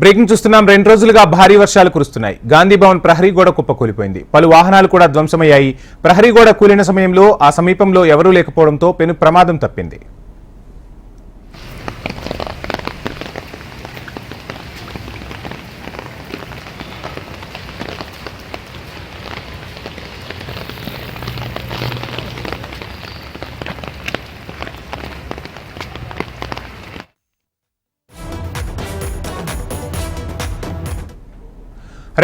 Breaking చూస్తున్నాం. రెండు రోజులుగా భారీ వర్షాలు కురుస్తున్నాయి. గాంధీ భవన్ ప్రహరీ గోడ కుప్పకూలిపోయింది పలు వాహనాలు కూడా ధ్వంసమయ్యాయి. ప్రహరీ గోడ కూలిన సమయంలో ఆ సమీపంలో ఎవరూ లేకపోవడంతో పెను ప్రమాదం తప్పింది.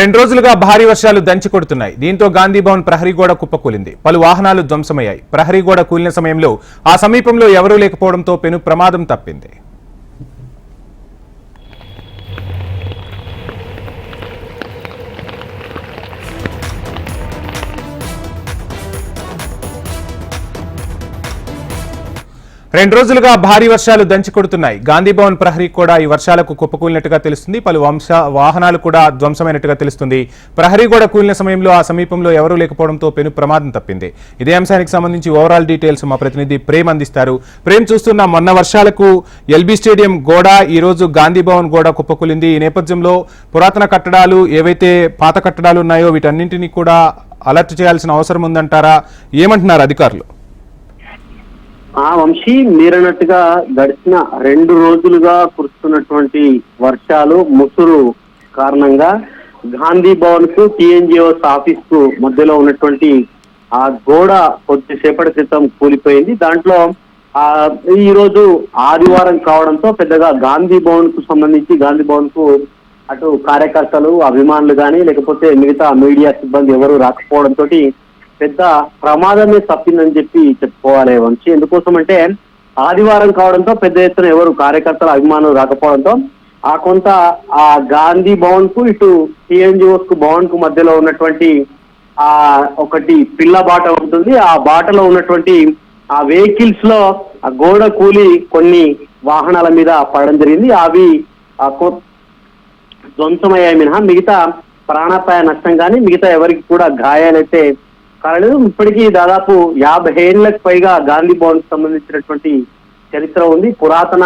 రెండు రోజులుగా భారీ వర్షాలు దంచి కొడుతున్నాయి. దీంతో గాంధీ భవన్ ప్రహరీ గోడ కుప్పకూలింది. పలు వాహనాలు ధ్వంసమయ్యాయి. ప్రహరీ గోడ కూలిన సమయంలో ఆ సమీపంలో ఎవరూ లేకపోవడంతో పెను ప్రమాదం తప్పింది. రెండు రోజులుగా భారీ వర్షాలు దంచి కొడుతున్నాయి. ప్రహరీ కూడా ఈ వర్షాలకు కుప్పకూలినట్టుగా తెలుస్తుంది. పలు వంశ వాహనాలు కూడా ధ్వంసమైనట్టుగా తెలుస్తుంది. ప్రహరీ కూడా కూలిన సమయంలో ఆ సమీపంలో ఎవరూ లేకపోవడంతో పెను ప్రమాదం తప్పింది. ఇదే అంశానికి సంబంధించి ఓవరాల్ డీటెయిల్స్ మా ప్రతినిధి ప్రేమ్ అందిస్తారు. ప్రేమ్ చూస్తున్న మొన్న వర్షాలకు ఎల్బీ స్టేడియం గోడ ఈ రోజు గోడ కుప్పకూలింది. ఈ నేపథ్యంలో పురాతన కట్టడాలు ఏవైతే పాత కట్టడాలు ఉన్నాయో వీటన్నింటినీ కూడా అలర్ట్ చేయాల్సిన అవసరం ఉందంటారా? ఏమంటున్నారు అధికారులు? ఆ వంశీ మీరన్నట్టుగా గడిచిన రెండు రోజులుగా కురుస్తున్నటువంటి వర్షాలు ముసురు కారణంగా గాంధీ భవన్కు టిఎన్జిఓస్ ఆఫీస్కు మధ్యలో ఉన్నటువంటి ఆ గోడ కొద్దిసేపటి క్రితం కూలిపోయింది. దాంట్లో ఆ ఈ రోజు ఆదివారం కావడంతో పెద్దగా గాంధీ భవన్కు సంబంధించి గాంధీ భవన్కు అటు కార్యకర్తలు అభిమానులు కానీ లేకపోతే మిగతా మీడియా సిబ్బంది ఎవరు రాకపోవడంతో పెద్ద ప్రమాదమే తప్పిందని చెప్పి చెప్పుకోవాలి వంశీ. ఎందుకోసం అంటే ఆదివారం కావడంతో పెద్ద ఎత్తున ఎవరు కార్యకర్తలు అభిమానులు రాకపోవడంతో ఆ కొంత ఆ గాంధీ భవన్కు ఇటు టీఎన్జిఓస్కు భవన్కు మధ్యలో ఉన్నటువంటి ఆ ఒకటి పిల్ల బాట ఉంటుంది. ఆ బాటలో ఉన్నటువంటి ఆ వెహికల్స్లో ఆ గోడ కూలి కొన్ని వాహనాల మీద పడడం జరిగింది. అవి ఆ ధ్వంసమయ్యాయి మినహా. మిగతా ప్రాణాపాయ నష్టం కానీ మిగతా ఎవరికి కూడా గాయాలైతే కాలేదు ఇప్పటికీ దాదాపు యాభై ఏళ్ళకు పైగా గాంధీ భవన్ సంబంధించినటువంటి చరిత్ర ఉంది. పురాతన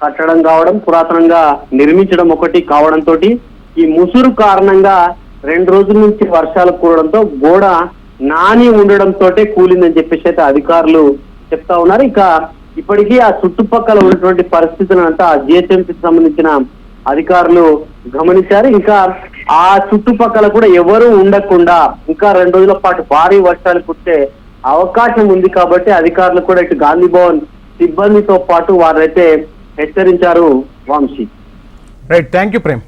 కట్టడం కావడం పురాతనంగా నిర్మించడం ఒకటి కావడంతో ఈ ముసురు కారణంగా రెండు రోజుల నుంచి వర్షాలు కూరడంతో గోడ నాని ఉండడంతో కూలిందని చెప్పేసి అయితే అధికారులు చెప్తా ఉన్నారు. ఇక ఇప్పటికీ ఆ చుట్టుపక్కల ఉన్నటువంటి పరిస్థితులను అంతా జిహెచ్ఎంసీకి సంబంధించిన అధికారులు గమనించారు. ఇంకా ఆ చుట్టుపక్కల కూడా ఎవరు ఉండకుండా ఇంకా రెండు రోజుల పాటు భారీ వర్షాలు కుట్టే అవకాశం ఉంది కాబట్టి అధికారులు కూడా ఇటు గాంధీ భవన్ సిబ్బందితో పాటు వారైతే హెచ్చరించారు Vamshi. Right thank you Prem